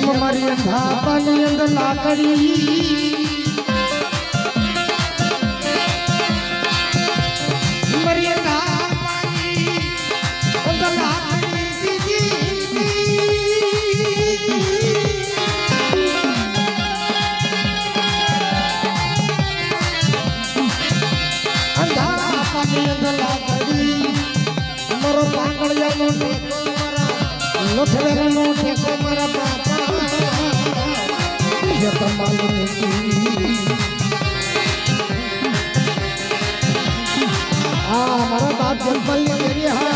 જેમ મારી ધાબાની અંદર લાકડી મારી ધાબાની અંદર લાકડી. અંધારા પાણી અંદર લાકડી મારો પાંગળિયાનો ટેકો મારા મારા મારા બાપ જંપલની કરી હા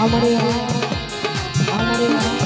અમારે અમારે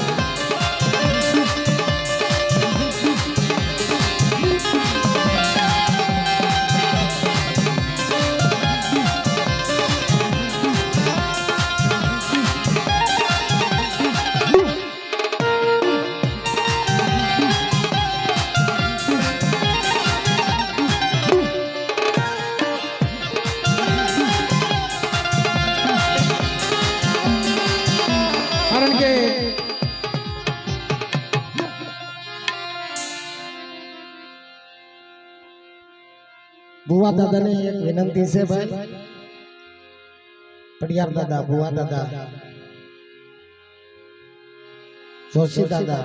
ભુવા દાદાને એક વિનંતી છે ભાઈ. પડિયાર દાદા ભુવા દાદા. જોશી દાદા.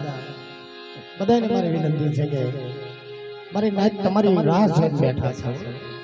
બધાને મારી વિનંતી છે કે મારી નાચ તમારી રાહ જોઈને બેઠા છે.